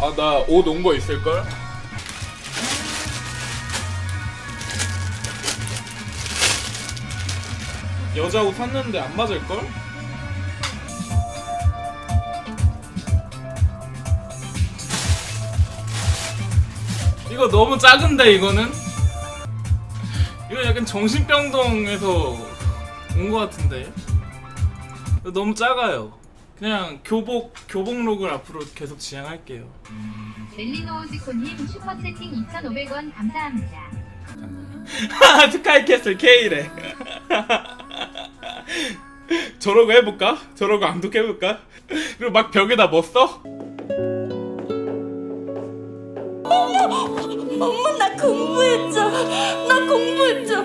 아 나 옷 온 거 있을걸? 여자 옷 샀는데 안 맞을걸? 이거 너무 작은데 이거는? 이거 약간 정신병동에서 온 거 같은데 너무 작아요 그냥 교복 교복룩을 앞으로 계속 지향할게요 멜리노우즈코님 슈퍼채팅 2,500원 감사합니다. 스카이 캐슬 K래 저러고 해볼까? 저러고 앙독해볼까? 그리고 막 벽에다 뭐 써? 엄마 나 공부했죠. 나 공부했죠.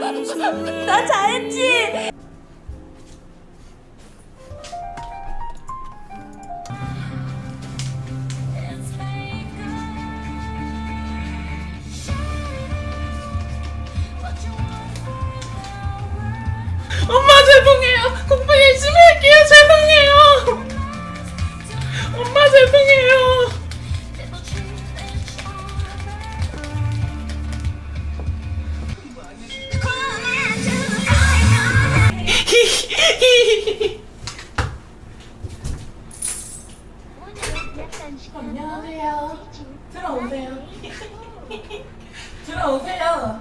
나 잘했지. 오세요.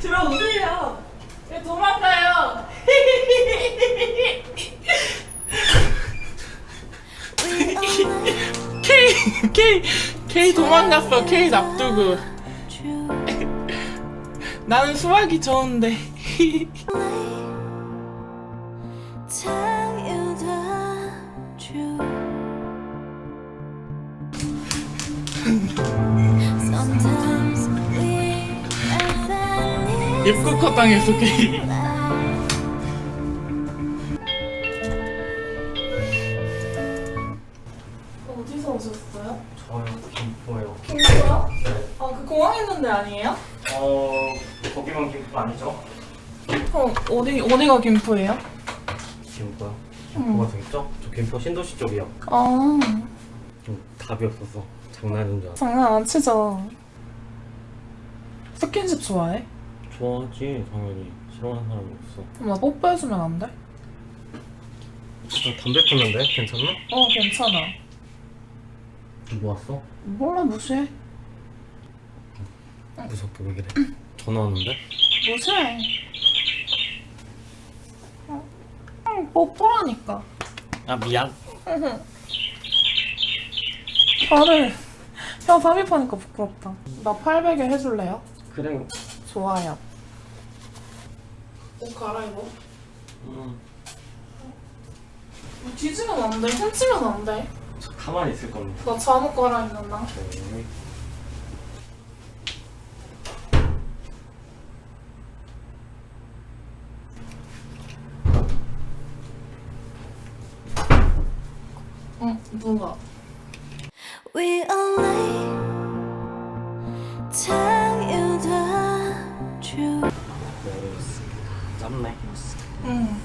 들어오세요. 왜 도망가요? K K K 도망갔어 K 납두고 나는 수학이 좋은데. Sometimes 입국컷 당했어 K 어디서 오셨어요? 저요 김포요. 김포요? 네. 아, 그 공항 있는 데 아니에요? 어 거기만 김포 아니죠? 어, 어디, 어디가 김포예요? 김포요. 김포가 더 있죠? 저 김포 신도시 쪽이요. 아, 좀 답이 없어서 장난인 줄 알았어. 장난 안 치죠. 스킨십 좋아해? 좋아하지 당연히 싫어하는 사람이 없어. 나 뽀뽀해주면 안 돼? 저 담배 피는데 괜찮나? 어, 괜찮아. 뭐 왔어? 몰라, 무시해. 무섭게 왜 그래? 전화 왔는데? 무시해. 어, 응, 뽀뽀라니까. 아 미안. 발을 혀 삽입하니까 부끄럽다. 나 800에 해줄래요? 그래. 좋아요. 옷 갈아입어. 음, 뒤지면 안 돼. 훔치면 안 돼. 저 가만히 있을 겁니다. 나 잠옷 갈아입는다. 네. 응, 누가? We only tell 짧네. 응.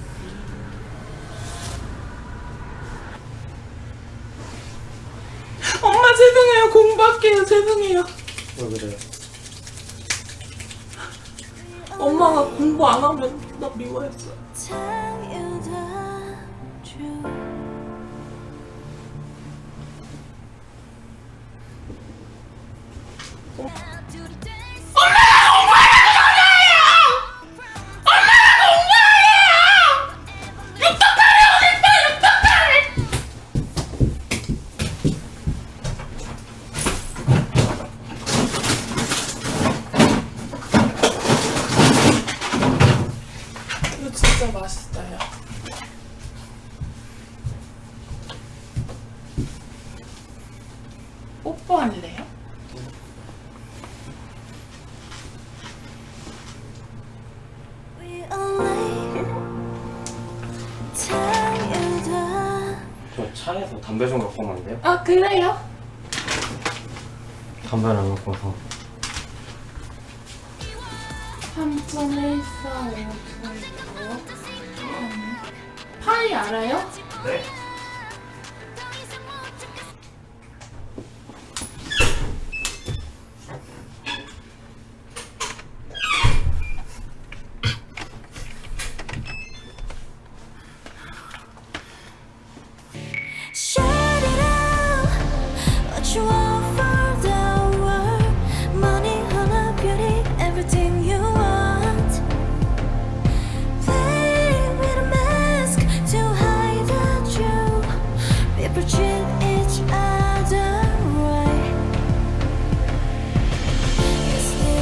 엄마 죄송해요. 공부할게요. 죄송해요. 왜 그래? 엄마가 공부 안 하면 나 미워했어. Tell 진짜 맛있어요. 뽀뽀할래요? 저 차에서 담배 좀 갖고 오면 안 돼요? 아 그래요? 담배를 안 갖고 와서. 3.14 5 파이 알아요? 네?